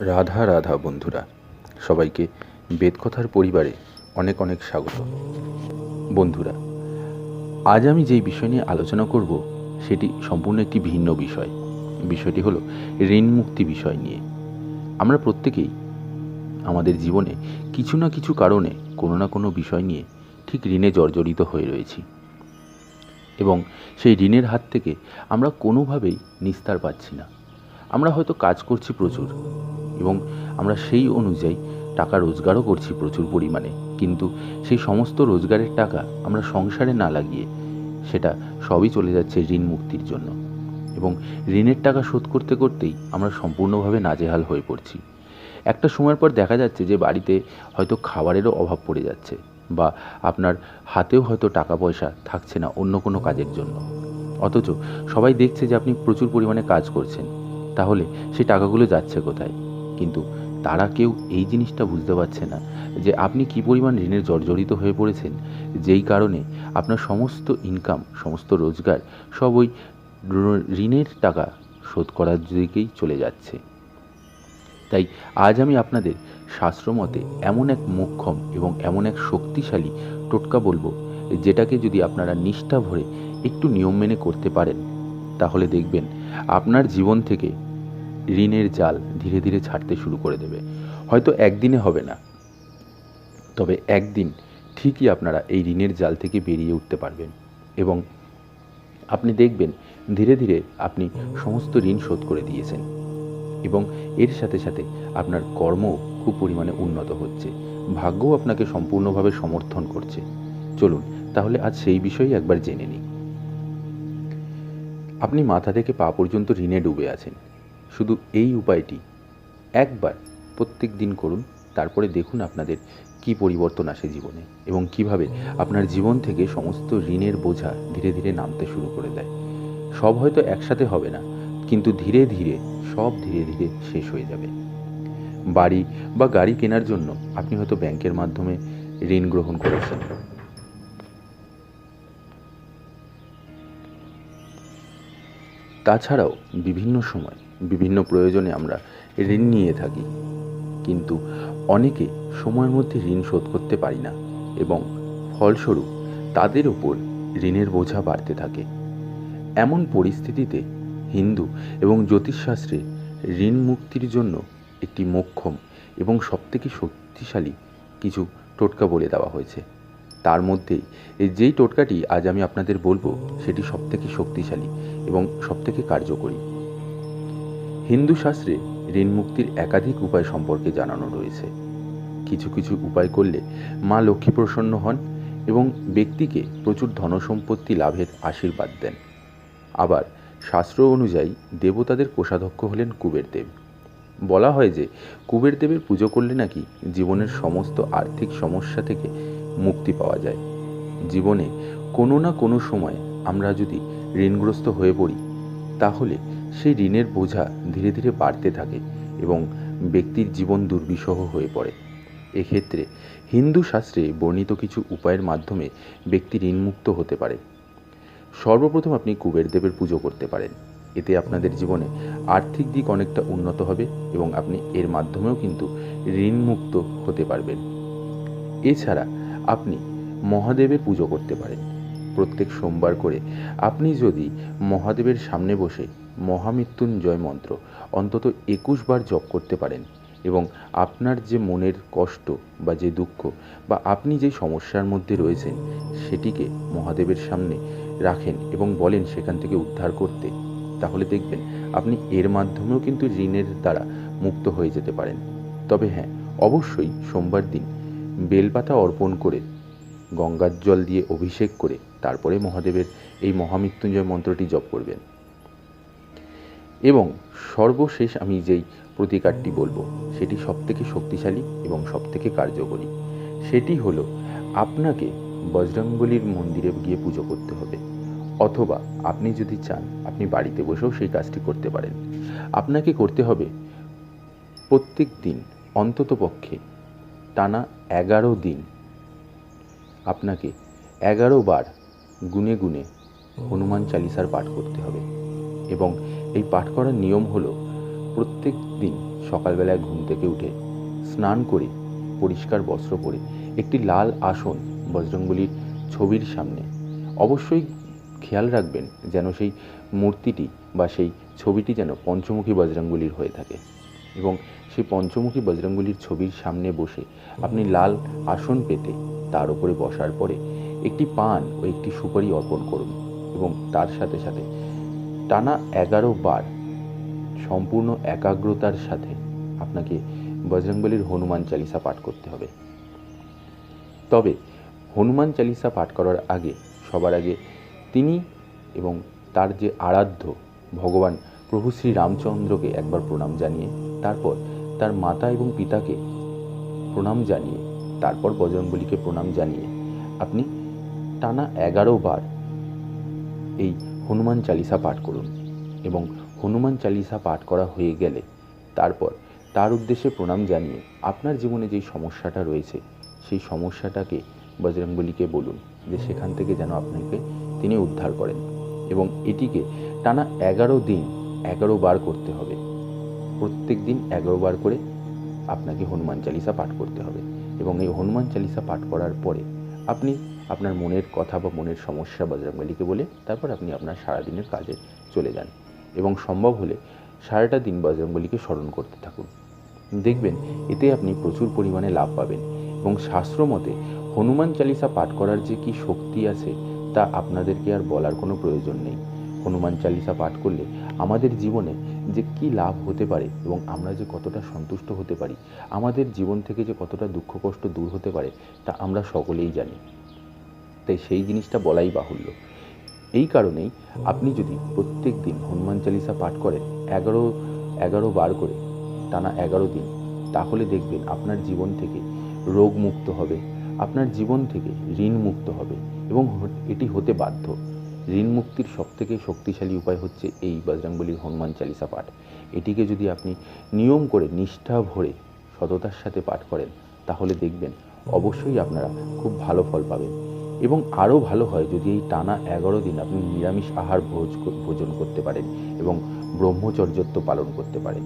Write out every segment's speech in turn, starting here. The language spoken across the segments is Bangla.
রাধা রাধা বন্ধুরা, সবাইকে বেদকথার পরিবারে অনেক অনেক স্বাগত। বন্ধুরা, আজ আমি যেই বিষয় নিয়ে আলোচনা করব, সেটি সম্পূর্ণ একটি ভিন্ন বিষয়। বিষয়টি হলো ঋণ মুক্তি বিষয় নিয়ে। আমরা প্রত্যেকেই আমাদের জীবনে কিছু না কিছু কারণে কোনো না কোনো বিষয় নিয়ে ঠিক ঋণে জর্জরিত হয়ে রয়েছি। এবং সেই ঋণের হাত থেকে আমরা কোনোভাবেই নিস্তার পাচ্ছি না। আমরা হয়তো কাজ করছি প্রচুর এবং আমরা সেই অনুযায়ী টাকা রোজগারও করছি প্রচুর পরিমাণে। কিন্তু সেই সমস্ত রোজগারের টাকা আমরা সংসারে না লাগিয়ে সেটা সবই চলে যাচ্ছে ঋণ মুক্তির জন্য। এবং ঋণের টাকা শোধ করতে করতেই আমরা সম্পূর্ণভাবে নাজেহাল হয়ে পড়ছি। একটা সময়ের পর দেখা যাচ্ছে যে বাড়িতে হয়তো খাবারেরও অভাব পড়ে যাচ্ছে বা আপনার হাতেও হয়তো টাকা পয়সা থাকছে না অন্য কোনো কাজের জন্য। অথচ সবাই দেখছে যে আপনি প্রচুর পরিমাণে কাজ করছেন। তাহলে সেই টাকাগুলো যাচ্ছে কোথায়? কিন্তু তারা কেউ এই জিনিসটা বুঝতে পারছে না যে আপনি কি পরিমাণ ঋণের জর্জরিত হয়ে পড়েছেন। যেই কারণে আপনার সমস্ত ইনকাম সমস্ত রোজগার সব ওই ঋণের টাকা শোধ করার দিকেই চলে যাচ্ছে। তাই আজ আমি আপনাদের শাস্ত্রমতে এমন এক মোক্ষম এবং এমন এক শক্তিশালী টোটকা বলব, যেটাকে যদি আপনারা নিষ্ঠা ভরে একটু নিয়ম মেনে করতে পারেন, তাহলে দেখবেন আপনার জীবন থেকে ঋণের জাল ধীরে ধীরে ছাড়তে শুরু করে দেবে। হয়তো একদিনে হবে না। তবে একদিন ঠিকই আপনারা এই ঋণের জাল থেকে বেরিয়ে উঠতে পারবেন এবং আপনি দেখবেন ধীরে ধীরে আপনি সমস্ত ঋণ শোধ করে দিয়েছেন এবং এর সাথে সাথে আপনার কর্মও খুব পরিমাণে উন্নত হচ্ছে। ভাগ্যও আপনাকে সম্পূর্ণভাবে সমর্থন করছে। চলুন, তাহলে আজ সেই বিষয়ে একবার জেনে নিই। আপনি মাথা থেকে পা পর্যন্ত ঋণে ডুবে আছেন। শুধু এই উপায়টি। একবার প্রত্যেক দিন করুন, তারপরে দেখুন আপনাদের কি পরিবর্তন আসে জীবনে এবং কীভাবে আপনার জীবন থেকে সমস্ত ঋণের বোঝা ধীরে ধীরে নামতে শুরু করে দেয়। সব হয়তো একসাথে হবে না, কিন্তু ধীরে ধীরে, সব ধীরে ধীরে শেষ হয়ে যাবে। বাড়ি বা গাড়ি কেনার জন্য আপনি হয়তো ব্যাংকের মাধ্যমে ঋণ গ্রহণ করেছেন। তাছাড়াও বিভিন্ন সময় বিভিন্ন প্রয়োজনে আমরা ঋণ নিয়ে থাকি। কিন্তু অনেকে সময়ের মধ্যে ঋণ শোধ করতে পারি না এবং ফলস্বরূপ তাদের ওপর ঋণের বোঝা বাড়তে থাকে। এমন পরিস্থিতিতে হিন্দু এবং জ্যোতিষশাস্ত্রে ঋণ মুক্তির জন্য একটি মোক্ষম এবং সবথেকে শক্তিশালী কিছু টোটকা বলে দেওয়া হয়েছে। তার মধ্যেই যেই টোটকাটি আজ আমি আপনাদের বলব, সেটি সবথেকে শক্তিশালী এবং সবথেকে কার্যকরী। হিন্দু শাস্ত্রে ঋণ মুক্তির একাধিক উপায় সম্পর্কে জানানো রয়েছে। কিছু কিছু উপায় করলে মা লক্ষ্মী প্রসন্ন হন এবং ব্যক্তিকে প্রচুর ধনসম্পত্তি লাভের আশীর্বাদ দেন। আবার শাস্ত্র অনুযায়ী দেবতাদের কোষাধ্যক্ষ হলেন কুবের দেব বলা হয় যে কুবের দেবের পুজো করলে নাকি জীবনের সমস্ত আর্থিক সমস্যা থেকে মুক্তি পাওয়া যায়। জীবনে কোনো না কোনো সময় আমরা যদি ঋণগ্রস্ত হয়ে পড়ি, তাহলে সেই ঋণের বোঝা ধীরে ধীরে বাড়তে থাকে এবং ব্যক্তির জীবন দুর্বিষহ হয়ে পড়ে। এক্ষেত্রে হিন্দু শাস্ত্রে বর্ণিত কিছু উপায়ের মাধ্যমে ব্যক্তি ঋণমুক্ত হতে পারে। সর্বপ্রথম আপনি কুবের দেবের পুজো করতে পারেন। এতে আপনাদের জীবনে আর্থিক দিক অনেকটা উন্নত হবে এবং আপনি এর মাধ্যমেও কিন্তু ঋণমুক্ত হতে পারবেন। এছাড়া আপনি মহাদেবের পুজো করতে পারেন। প্রত্যেক সোমবার করে। আপনি যদি মহাদেবের সামনে বসে মহামৃত্যুঞ্জয় মন্ত্র অন্তত একুশ বার জপ করতে পারেন এবং আপনার যে মনের কষ্ট বা যে দুঃখ বা আপনি যে সমস্যার মধ্যে রয়েছেন সেটিকে মহাদেবের সামনে রাখেন এবং বলেন সেখান থেকে উদ্ধার করতে, তাহলে দেখবেন আপনি এর মাধ্যমেও কিন্তু ঋণের দ্বারা মুক্ত হয়ে যেতে পারেন। তবে হ্যাঁ অবশ্যই সোমবার দিন বেলপাতা অর্পণ করে, গঙ্গার জল দিয়ে অভিষেক করে তারপরে মহাদেবের এই মহামৃত্যুঞ্জয় মন্ত্রটি জপ করবেন। এবং সর্বশেষ আমি যেই প্রতিকারটি বলব, সেটি সবথেকে শক্তিশালী এবং সবথেকে কার্যকরী। সেটি হলো আপনাকে বজরংবলির মন্দিরে গিয়ে পুজো করতে হবে। অথবা আপনি যদি চান, আপনি বাড়িতে বসেও সেই কাজটি করতে পারেন। আপনাকে করতে হবে প্রত্যেক দিন অন্তত পক্ষে টানা এগারো দিন আপনাকে এগারো বার গুনে গুনে হনুমান চালিসার পাঠ করতে হবে। এবং এই পাঠ করার নিয়ম হলো প্রত্যেক দিন সকালবেলায় ঘুম থেকে উঠে স্নান করে পরিষ্কার বস্ত্র পরে একটি লাল আসন বজরংবলির ছবির সামনে অবশ্যই খেয়াল রাখবেন যেন সেই মূর্তিটি বা সেই ছবিটি যেন পঞ্চমুখী বজরংবলির হয়ে থাকে। এবং সেই পঞ্চমুখী বজরংবলির ছবির সামনে বসে আপনি লাল আসন পেতে তার উপরে বসার পরে একটি পান ও একটি সুপারি অর্পণ করুন এবং তার সাথে সাথে টানা এগারো বার সম্পূর্ণ একাগ্রতার সাথে আপনাকে বজরংবলির হনুমান চালিসা পাঠ করতে হবে। তবে হনুমান চালিসা পাঠ করার আগে, সবার আগে তিনি এবং তার যে আরাধ্য ভগবান প্রভু শ্রী রামচন্দ্রকে একবার প্রণাম জানিয়ে, তারপর তার মাতা এবং পিতাকে প্রণাম জানিয়ে, তারপর বজরংবলীকে প্রণাম জানিয়ে আপনি টানা এগারো বার এই হনুমান চালিসা পাঠ করুন এবং হনুমান চালিসা পাঠ করা হয়ে গেলে তারপর তার উদ্দেশ্যে প্রণাম জানিয়ে আপনার জীবনে যেই সমস্যাটা রয়েছে, সেই সমস্যাটাকে বজরংবলীকে বলুন যে সেখান থেকে যেন আপনাকে তিনি উদ্ধার করেন এবং এটিকে টানা এগারো দিন এগারো বার করতে হবে। প্রত্যেক দিন এগারো বার করে আপনাকে হনুমান চালিসা পাঠ করতে হবে এবং এই হনুমান চালিসা পাঠ করার পরে আপনি আপনার মনের কথা বা মনের সমস্যা বজরঙ্গলিকে বলে তারপর আপনি আপনার সারাদিনের কাজে চলে যান এবং সম্ভব হলে সারাটা দিন বজরঙ্গলিকে স্মরণ করতে থাকুন। দেখবেন এতে আপনি প্রচুর পরিমাণে লাভ পাবেন এবং শাস্ত্র মতে হনুমান চালিসা পাঠ করার যে কি শক্তি আছে তা আপনাদেরকে আর বলার কোনো প্রয়োজন নেই। হনুমান চালিসা পাঠ করলে আমাদের জীবনে যে কি লাভ হতে পারে এবং আমরা যে কতটা সন্তুষ্ট হতে পারি, আমাদের জীবন থেকে যে কতটা দুঃখ কষ্ট দূর হতে পারে, তা আমরা সকলেই জানি। তাই সেই জিনিসটা বলাই বাহুল্য। এই কারণেই আপনি যদি প্রত্যেক দিন হনুমান চালিসা পাঠ করেন এগারো এগারো বার করে, টানা এগারো দিন, তাহলে দেখবেন আপনার জীবন থেকে রোগ মুক্ত হবে, আপনার জীবন থেকে ঋণ মুক্ত হবে এবং এটি হতে বাধ্য। ঋণ মুক্তির সবথেকে শক্তিশালী উপায় হচ্ছে এই বজরংবলীর হনুমান চালিসা পাঠ। এটিকে যদি আপনি নিয়ম করে নিষ্ঠা ভরে সততার সাথে পাঠ করেন, তাহলে দেখবেন অবশ্যই আপনারা খুব ভালো ফল পাবেন। এবং আরও ভালো হয় যদি এই টানা এগারো দিন আপনি নিরামিষ আহার ভোজ ভোজন করতে পারেন এবং ব্রহ্মচর্যত্ব পালন করতে পারেন।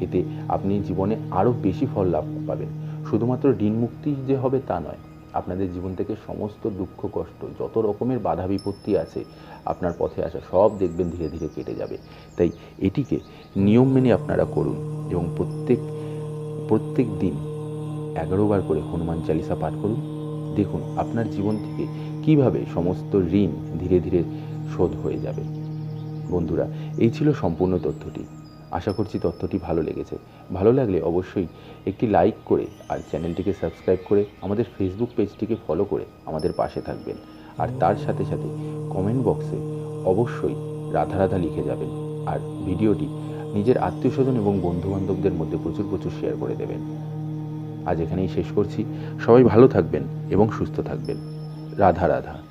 এতে আপনি জীবনে আরও বেশি ফল লাভ পাবেন। শুধুমাত্র ঋণ মুক্তি যে হবে তা নয় আপনাদের জীবন থেকে সমস্ত দুঃখ, কষ্ট, যত রকমের বাধা বিপত্তি আছে আপনার পথে আসা, সব দেখবেন ধীরে ধীরে কেটে যাবে। তাই এটিকে নিয়ম মেনে আপনারা করুন এবং প্রত্যেক প্রত্যেক দিন এগারো বার করে হনুমান চালিসা পাঠ করুন। দেখুন আপনার জীবন থেকে কীভাবে সমস্ত ঋণ ধীরে ধীরে শোধ হয়ে যাবে। বন্ধুরা, এই ছিল সম্পূর্ণ তথ্যটি। আশা করছি তথ্যটি ভালো লেগেছে। ভালো লাগলে অবশ্যই একটি লাইক করে আর চ্যানেলটিকে সাবস্ক্রাইব করে আমাদের ফেসবুক পেজটিকে ফলো করে আমাদের পাশে থাকবেন। আর তার সাথে সাথে কমেন্ট বক্সে অবশ্যই রাধা রাধা লিখে যাবেন আর ভিডিওটি নিজের আত্মীয় স্বজন এবং বন্ধুবান্ধবদের মধ্যে প্রচুর প্রচুর শেয়ার করে দেবেন। আজ এখানেই শেষ করছি। সবাই ভালো থাকবেন এবং সুস্থ থাকবেন। রাধা রাধা।